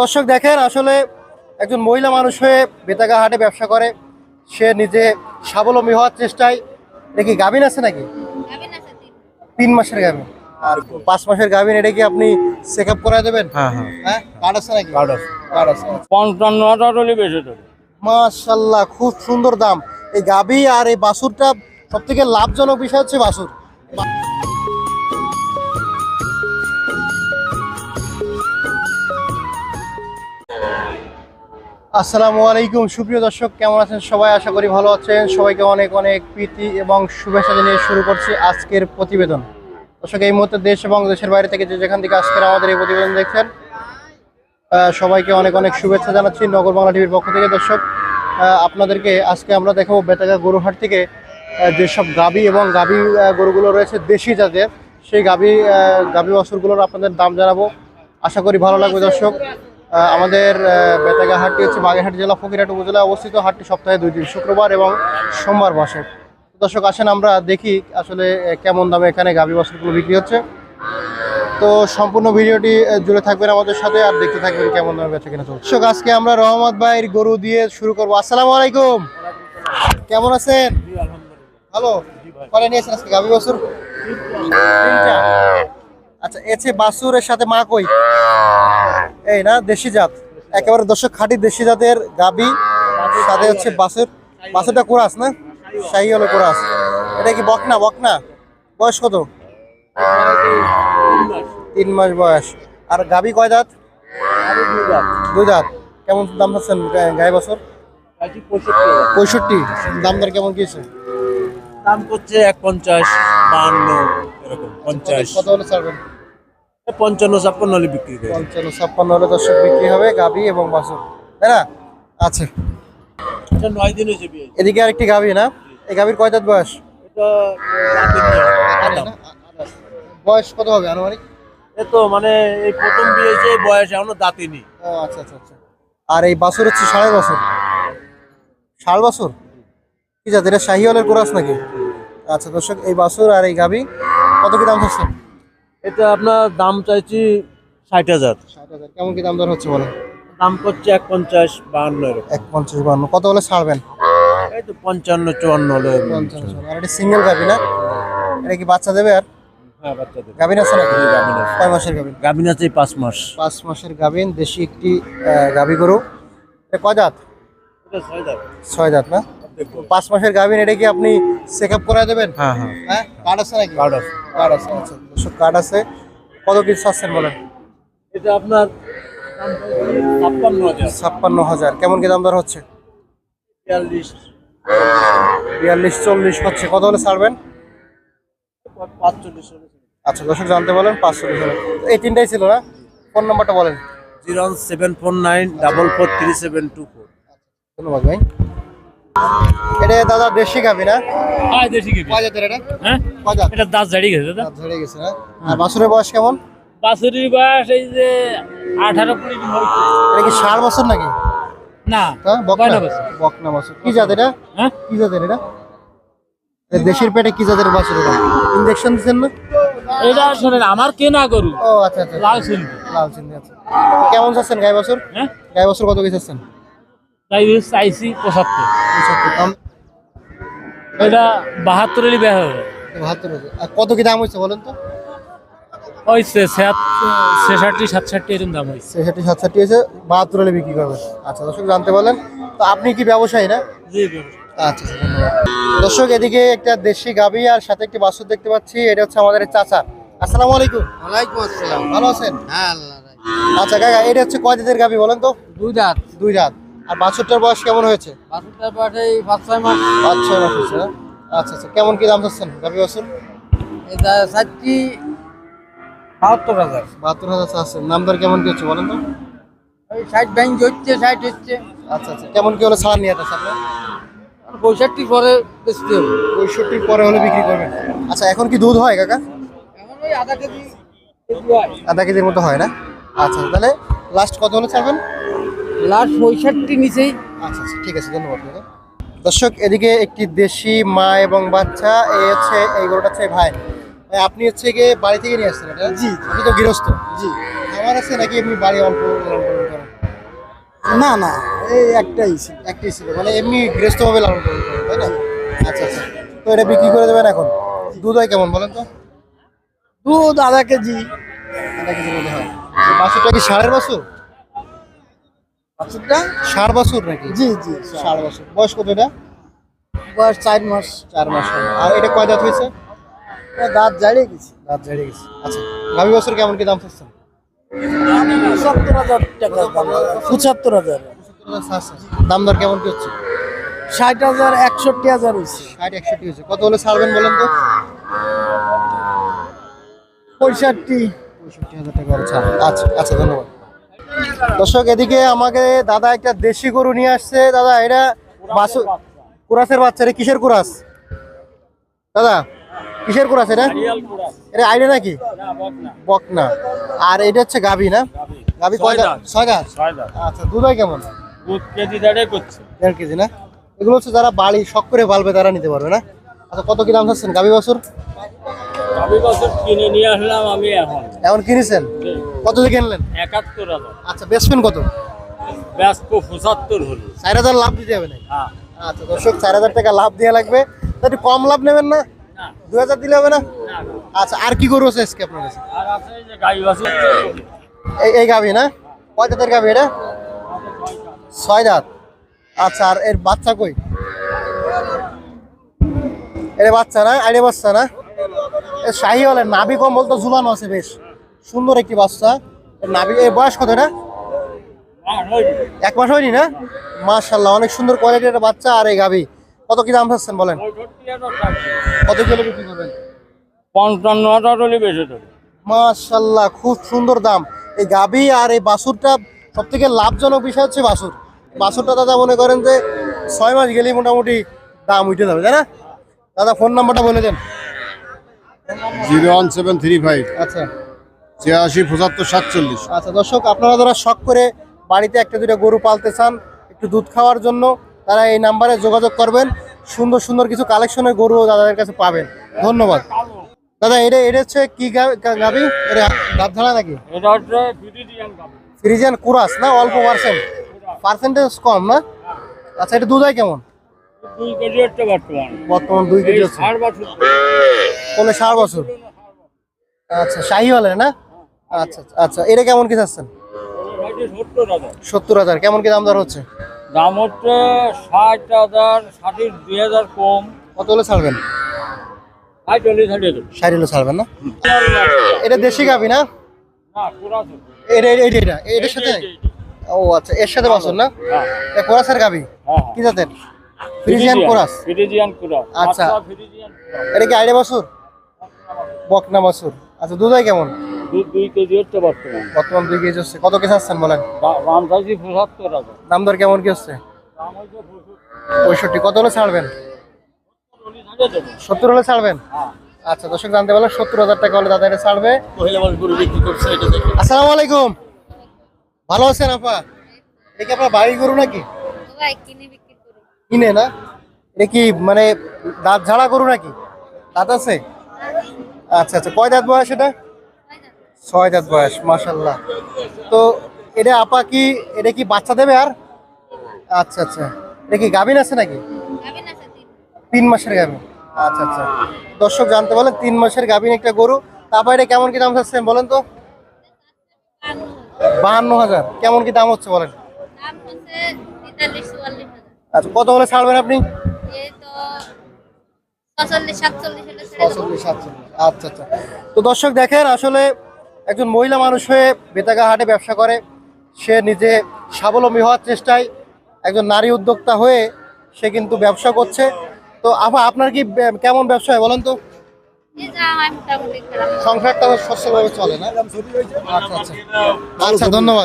দর্শক দেখেন আসলে একজন মহিলা মানুষ হয়ে বেতাগা হাটে ব্যবসা করে সে নিজে স্বাবলম্বী হওয়ার চেষ্টায়। দেখি গাভিন আছে নাকি? তিন মাসের গাভিন। আর পাঁচ মাসের গাভিন এটা কি আপনি চেক আপ করায় দেবেন? হ্যাঁ হ্যাঁ। হ্যাঁ? কার্ড আছে নাকি? কার্ড আছে। কার্ড আছে। পঞ্চান্ন হাজার হলে বেশি মাশাল্লাহ খুব সুন্দর দাম। এই গাভি আর এই বাছুরটা সব থেকে লাভজনক বিষয় হচ্ছে বাছুর। আসসালামু আলাইকুম। সুপ্রিয় দর্শক, কেমন আছেন সবাই? আশা করি ভালো আছেন। সবাইকে অনেক অনেক প্রীতি এবং শুভেচ্ছা জানিয়ে শুরু করছি আজকের প্রতিবেদন। দর্শক, এই মুহূর্তে দেশ এবং দেশের বাইরে থেকে যে যেখান থেকে আজকের আমাদের এই প্রতিবেদন দেখছেন সবাইকে অনেক অনেক শুভেচ্ছা জানাচ্ছি নগর বাংলা টিভির পক্ষ থেকে। দর্শক আপনাদেরকে আজকে আমরা দেখাবো বেতাগা গরুহাট থেকে যেসব গাবি এবং গাবি গরুগুলো রয়েছে দেশি জাতের। সেই গাবি গাবি বাছুরগুলোর আপনাদের দাম জানাব। আশা করি ভালো লাগবে দর্শক। আমাদের বেতাগা হাটটি হচ্ছে বাগেরহাট জেলা ফকিরহাট উপজেলায় অবস্থিত। হাটটি সপ্তাহে দুই দিন শুক্রবার এবং সোমবার বসে। দর্শক আসেন আমরা দেখি আসলে কেমন দামে এখানে গাবি বাছুরগুলো বিক্রি হচ্ছে। তো সম্পূর্ণ ভিডিওটি জুড়ে থাকবেন আমাদের সাথে আর দেখতে থাকবেন কেমন দামে বেচা কিনা চলছে। দর্শক, আজকে আমরা রহমত ভাইয়ের গরু দিয়ে শুরু করব। আসসালামু আলাইকুম। কেমন আছেন? ভালো? কলে নিয়েছেন আজকে গাবি বাছুর? আচ্ছা এছে বাসুরের সাথে মা কই? এই না দেশি জাত। একেবারে দর্শক খাঁটি দেশি জাতের গাবি সাথে হচ্ছে বাছুর বাছুরটা কোরাস না? শাহি হলো কোরাস। এটা কি বকনা? বকনা? বয়স কত? তিন মাস বয়স। আর গাবি কয় দাঁত দুই দাঁত কেমন দাম গা- গায়ে বছর? পঁয়ষট্টি। দাম দর কেমন কিছে দাম করছে এক পঞ্চাশ বাহান্ন এরকম পঞ্চাশ। কত হলে ছাড়বেন? পঞ্চান্ন ছাপ্পান্ন হলে বিক্রি করে পঞ্চান্ন ছাপ্পান্ন হলে দর্শক বিক্রি হবে গাবি এবং বাছুর। তাই না? আচ্ছা। নয় দিন হয়েছে বিয়ে এদিকে আরেকটি গাবি না? এই গাবির কয় দাঁত বয়স। বয়স কত হবে আনুমানিক? এ তো মানে এই প্রথম বিয়ে হয়েছে বয়স এখনও দাঁতিনি ও আচ্ছা আচ্ছা আচ্ছা। আর এই বাছুর হচ্ছে সাড়ে বছর। ষাট বছর? কি জাত? এটা শাহিওয়ালের কোরাস নাকি? আচ্ছা দর্শক এই বাছুর আর এই গাবি কত কি দাম হচ্ছে? এটা আপনার দাম চাইছি ষাট হাজার। ষাট হাজার। কেমন কি দাম দর হচ্ছে বলেন? দাম করছে এক পঞ্চাশ বাহান্ন এক পঞ্চাশ বাহান্ন। কত হলে ছাড়বেন? এই তো পঞ্চান্ন চুয়ান্ন হলে পঞ্চাশ আর এটা সিঙ্গেল গাবি না? এটা কি বাচ্চা দেবে আর? হ্যাঁ আছে নাকি? গাভীন আছে। কয় মাসের গাভিন আছে পাঁচ মাস। পাঁচ মাসের গাবিন দেশি একটি গরু। এটা কয় দাঁত? এটা ছয় দাম ছয় দাঁত না? পাঁচ মাসের গাবিন এটা কি আপনি চেক আপ করায় দেবেন? হ্যাঁ হ্যাঁ। হ্যাঁ? কার্ড আছে নাকি? কার্ড আছে। কার্ড আছে আচ্ছা। দর্শক কার্ড আছে। কত কিছু চাচ্ছেন বলেন? এটা আপনার ছাপ্পান্ন হাজার। কেমন কি দাম দর হচ্ছে? বিয়াল্লিশ। বিয়াল্লিশ চল্লিশ হচ্ছে। কত হলে ছাড়বেন? পাঁচচল্লিশ আচ্ছা দর্শক জানতে বলেন পাঁচশো হাজার এই তিনটাই ছিল না? ফোন নাম্বারটা বলেন। Zero seven four nine double four three seven two four. ধন্যবাদ ভাই। এটা দাদা দেশি গাবি না? আয় দেশি কি কয় জাতের এটা? হ্যাঁ? কয় জাত এটা দাঁত ঝাড়ি গেছে দাদা। দাঁত ঝরে গেছে না আর বাছুরের বয়স কেমন? বাছুরির বয়স এই যে আঠারো কুড়ি দিন হয়েছে। এটা কি ষাট বছর নাকি? না হ্যাঁ বকনা। বছর। বকনা বাছুর। কি জাত এটা? হ্যাঁ? কি জাতের এটা? দেশের পেটে কি জাতের বাছুর এটা? ইঞ্জেকশন দিচ্ছেন না? এটা শোনেন আমার কেনা গরু ও আচ্ছা আচ্ছা। লাল সিন্ধু। লাল চিন্তা আচ্ছা। কেমন চাচ্ছেন গায়ে বছর? হ্যাঁ? গায়ে বছর কত কিছু চাচ্ছেন? তাই চাইছি পঁচাত্তর। পঁচাত্তর দাম? এটা বাহাত্তরেরই ব্যয় হবে। বাহাত্তর আর কত কি দাম হয়েছে বলেন তো? ওই ছেষট্টি সাতষট্টি এরকম দাম হয়েছে। ছেষট্টি সাতষট্টি হয়েছে বাহাত্তর হলে বিক্রি করবেন। আচ্ছা দর্শক জানতে বলেন তো আপনি কি ব্যবসায়ী না? জি আচ্ছা আচ্ছা, ধন্যবাদ। দর্শক এদিকে একটা দেশি গাভি আর সাথে একটি বাছুর দেখতে পাচ্ছি। এটা হচ্ছে আমাদের চাচা। আসসালামু আলাইকুম। ওয়ালাইকুম আসসালাম। ভালো আছেন? হ্যাঁ আল্লাহ আচ্ছা কাকা এটা হচ্ছে কয় জাতের গাভি বলেন তো? দুই দাঁত দুই রাত আর বাছুরটার বয়স কেমন হয়েছে? বাসুটার পাশে এই পাঁচ ছয় মাস। পাঁচ ছয় মাস হয়েছে আচ্ছা আচ্ছা কেমন কি দাম চাচ্ছেন? গাভি বাছুর এই দা- সাতটি বাহাত্তর হাজার। বাহাত্তর হাজার চাচ্ছেন। নাম দর কেমন কি হচ্ছে বলেন তো? ওই ষাট ব্যাংক হচ্ছে ষাট হচ্ছে। আচ্ছা আচ্ছা কেমন কি হলে ছাড় নিয়ে আছে আপনার? পঁয়ষট্টি পরে বেচতে হবে। পঁয়ষট্টির পরে হলে বিক্রি করবেন। আচ্ছা এখন কি দুধ হয় কাকা? এখন ওই আধা কেজি কেজি আধা কেজির মতো হয় না? আচ্ছা তাহলে লাস্ট কত হলে ছাড়বেন? লাস্ট পঁয়ষট্টি নিচেই। আচ্ছা আচ্ছা ঠিক আছে ধন্যবাদ দাদা। দর্শক এদিকে একটি দেশি মা এবং বাচ্চা এই হচ্ছে এই গরুটা হচ্ছে ভাই। ভাই আপনি হচ্ছে গিয়ে বাড়ি থেকে নিয়ে আসছেন এটা? জি আপনি তো গৃহস্থ। জি। আমার আছে নাকি এমনি বাড়ি অল্প লালন পালন করেন? না না এই একটাই ছিল। একটাই ছিল মানে এমনি গৃহস্থভাবে লালন পালন করেন তাই না? আচ্ছা আচ্ছা। তো এটা বিক্রি করে দেবেন এখন? দুধ হয় কেমন বলেন তো? দুধ আধা কেজি। আধা কেজি মতো হয়। বাছুরটা কি ষাঁড়ের বাছুর? বাছুরটা? ষাঁড় বাছুর নাকি? জি জি ষাঁড় বাছুর। বয়স কত এটা? বয়স চার মাস। চার মাস আর এটা কয় দাঁত হয়েছে? দাঁত জাড়িয়ে গেছে। দাঁত ঝেড়ে গেছে। আচ্ছা গাভী বছর কেমন কি দাম চাচ্ছেন? সত্তর হাজার টাকা দাম। পঁচাত্তর হাজার। দাম দর কেমন কি হচ্ছে? ষাট হাজার একষট্টি হাজার হয়েছে। ষাট একষট্টি হচ্ছে কত হলে ছাড়বেন বলেন তো? পঁয়ষট্টি। পঁয়ষট্টি হাজার টাকা আচ্ছা আচ্ছা ধন্যবাদ। দর্শক এদিকে আমাকে দাদা একটা দেশি গরু নিয়ে আসছে। দাদা এটা বাসু কুরাসের বাচ্চা রে কিসের কুরাস? দাদা কিসের কুরাস এটা? এটা আইডিয়া নাকি? বকনা। আর এটা হচ্ছে গাভী না? গাভী। কয়? ছয় দাঁত? আচ্ছা দুধ হয় কেমন? দেড় কেজি না? এগুলো হচ্ছে যারা বাড়ি শখ করে পালবে তারা নিতে পারবে না? আচ্ছা কত কি দাম চাচ্ছেন গাভী বছর? আমি বছর কিনে নিয়ে আসলাম আমি এখন। এখন কিনেছেন? কত দিয়ে কিনলেন? একাত্তর হাজার। আচ্ছা বেচবেন কত? ব্যস্ত পঁচাত্তর হলো। চার হাজার লাভ দিতে হবে না হ্যাঁ। আচ্ছা দর্শক চার হাজার টাকা লাভ দেওয়া লাগবে। তো একটু কম লাভ নেবেন না? দু হাজার দিলে হবে না? আচ্ছা আর কি গরু আছে আজকে আপনার কাছে? এই এই গাভি না? কয় দাঁতের গাভি এটা? ছয় দাঁত আচ্ছা আর এর বাচ্চা কই? এর বাচ্চা না? আইডে বাচ্চা না? শাহি হলে নাভি কম্বল তো ঝুলানো আছে বেশ। সুন্দর একটি বাচ্চা। নাভি এর বয়স কত এটা? এক মাস হয়নি না? মাশাল্লাহ অনেক সুন্দর কোয়ালিটির একটা বাচ্চা। আর এই গাভি কত কি দাম চাচ্ছেন বলেন? কত কিলো বিক্রি করবেন? পঞ্চান্ন হাজার হলে বেশি মাশাল্লাহ খুব সুন্দর দাম। এই গাভি আর এই বাছুরটা সব থেকে লাভজনক বিষয় হচ্ছে বাছুর। বাছুরটা দাদা মনে করেন যে ছয় মাস গেলেই মোটামুটি দাম উঠে যাবে তাই না? দাদা ফোন নাম্বারটা বলে দেন। Zero one seven three five. আচ্ছা। ছিয়াশি পঁচাত্তর সাতচল্লিশ। আচ্ছা দর্শক আপনারা যারা শখ করে বাড়িতে একটা দুটো গরু পালতে চান একটু দুধ খাওয়ার জন্য তারা এই নাম্বারে যোগাযোগ করবেন। সুন্দর সুন্দর কিছু কালেকশনের গরু দাদাদের কাছে পাবেন। ধন্যবাদ। দাদা এটা এটা হচ্ছে কি গা- গা- এটা দাঁত ঝাড়া নাকি? এটা হচ্ছে ফ্রিজিয়ান কুরাস না? অল্প পার্সেন্ট। পার্সেন্টেজ কম না? আচ্ছা এটা দুধ হয় কেমন? দুই কেজি হচ্ছে বর্তমান। বর্তমান দুই কেজি হচ্ছে। বছর ষাট বছর? আচ্ছা শাহি হলে না? আচ্ছা আচ্ছা, আচ্ছা এটা কেমন কি চাচ্ছেন? সত্তর হাজার কেমন কি দাম দর হচ্ছে? দাম হচ্ছে ষাট হাজার ষাটের দুই হাজার কম। কত হলে ছাড়বেন? ষাট হলে ছাড়বেন না? এটা দেশি গাবি না? এটা এটা এটা এটা এটার সাথে? ও আচ্ছা এর সাথে বাসন না? হ্যাঁ। এটা কোরাসের গাবি হ্যাঁ কি জাতের? Friesian chorus. ফিরিজিয়ান আচ্ছা। এটা কি আইডে বাসুর বকনা মাসুর। আচ্ছা দুধ হয় কেমন? দুধ দুই কেজি হচ্ছে বর্তমান। বর্তমান দুই কেজি হচ্ছে। কত কেজি আসছেন বলেন? দাম চাইছি পঁচাত্তর হাজার। দাম দর কেমন কি হচ্ছে? পঁয়ষট্টি। কত হলে ছাড়বেন? সত্তর হলে ছাড়বেন? হ্যাঁ। আচ্ছা দর্শক জানতে পারলেন সত্তর হাজার টাকা হলে দাদা এটা ছাড়বে। মহিলা মানুষ গরু বিক্রি করছে এটা দেখে। আসসালামু আলাইকুম। ভালো আছেন আপা? এটা কি আপনার বাড়ি গরু নাকি? কিনে কিনে না? এটা কি মানে দাঁত ঝাড়া গরু নাকি? দাঁত আছে? আচ্ছা আচ্ছা কয় দাঁত বয়স এটা? ছয় দাঁত বয়স মাশাল্লাহ তো এটা আপা কি এটা কি বাচ্চা দেবে আর? আচ্ছা আচ্ছা। এটা কি গাভিন আছে নাকি? তিন। মাসের গাভিন। আচ্ছা আচ্ছা। দর্শক জানতে বলেন তিন মাসের গাভিন একটা গরু। তারপর এটা কেমন কি দাম চাচ্ছেন বলেন তো? বাহান্ন হাজার। কেমন কি দাম হচ্ছে বলেন? আচ্ছা কত হলে ছাড়বেন আপনি? সাতচল্লিশ। আচ্ছা আচ্ছা। তো দর্শক দেখেন আসলে একজন মহিলা মানুষ হয়ে বেতাগা হাটে ব্যবসা করে সে নিজে স্বাবলম্বী হওয়ার চেষ্টায় একজন নারী উদ্যোক্তা হয়ে সে কিন্তু ব্যবসা করছে। তো আপা আপনার কি কেমন ব্যবসা হয় বলেন তো? সংসারটা সচ্ছলভাবে চলে না? আচ্ছা আচ্ছা। আচ্ছা ধন্যবাদ।